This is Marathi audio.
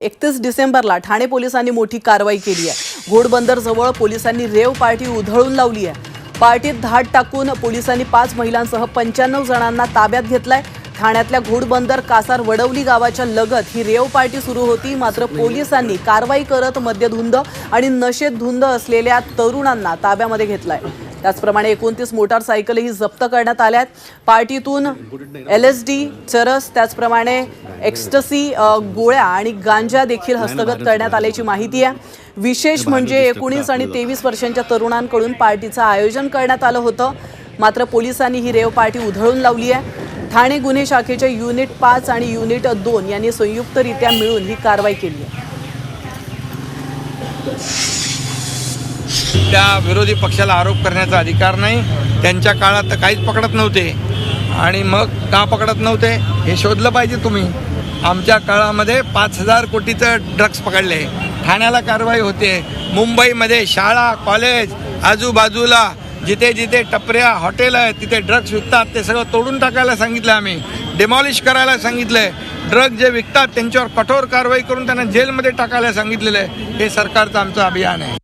एकतीस डिसेंबरला ठाणे पोलिसांनी मोठी कारवाई केली आहे. घोडबंदर जवळ पोलिसांनी रेव पार्टी उधळून लावली आहे. पार्टीत धाड टाकून पोलिसांनी पाच महिलांसह पंच्याण्णव जणांना ताब्यात घेतलाय. ठाण्यातल्या घोडबंदर कासार वडवली गावाच्या लगत ही रेव पार्टी सुरू होती. मात्र पोलिसांनी कारवाई करत मद्यधुंद आणि नशेत धुंद असलेल्या तरुणांना ताब्यामध्ये घेतलाय. त्याचप्रमाणे एकोणतीस मोटारसायकलही जप्त करण्यात आल्यात. पार्टीतून एल एस डी चरस त्याचप्रमाणे एक्स्टसी गोळ्या आणि गांजा देखील हस्तगत करण्यात आल्याची माहिती आहे. विशेष म्हणजे एकोणीस आणि तेवीस वर्षांच्या तरुणांकडून पार्टीचं आयोजन करण्यात आलं होतं. मात्र पोलिसांनी ही रेव पार्टी उधळून लावली आहे. ठाणे गुन्हे शाखेच्या युनिट पाच आणि युनिट दोन यांनी संयुक्तरित्या मिळून ही कारवाई केली आहे. त्या विरोधी पक्षाला आरोप करण्याचा अधिकार नाही. त्यांच्या काळात तर काहीच पकडत नव्हते. आणि मग का पकडत नव्हते? हे शोधलं पाहिजे तुम्ही. आमच्या काळामध्ये पाच हजार कोटीचं ड्रग्स पकडले. ठाण्याला कारवाई होते. मुंबईमध्ये शाळा कॉलेज आजूबाजूला जिथे जिथे टपऱ्या हॉटेल आहेत तिथे ड्रग्स विकतात ते सगळं तोडून टाकायला सांगितलं आम्ही. डेमॉलिश करायला सांगितलं. आहे ड्रग जे विकतात त्यांच्यावर कठोर कारवाई करून त्यांना जेलमध्ये टाकायला सांगितलेलं आहे. हे सरकारचं आमचं अभियान आहे.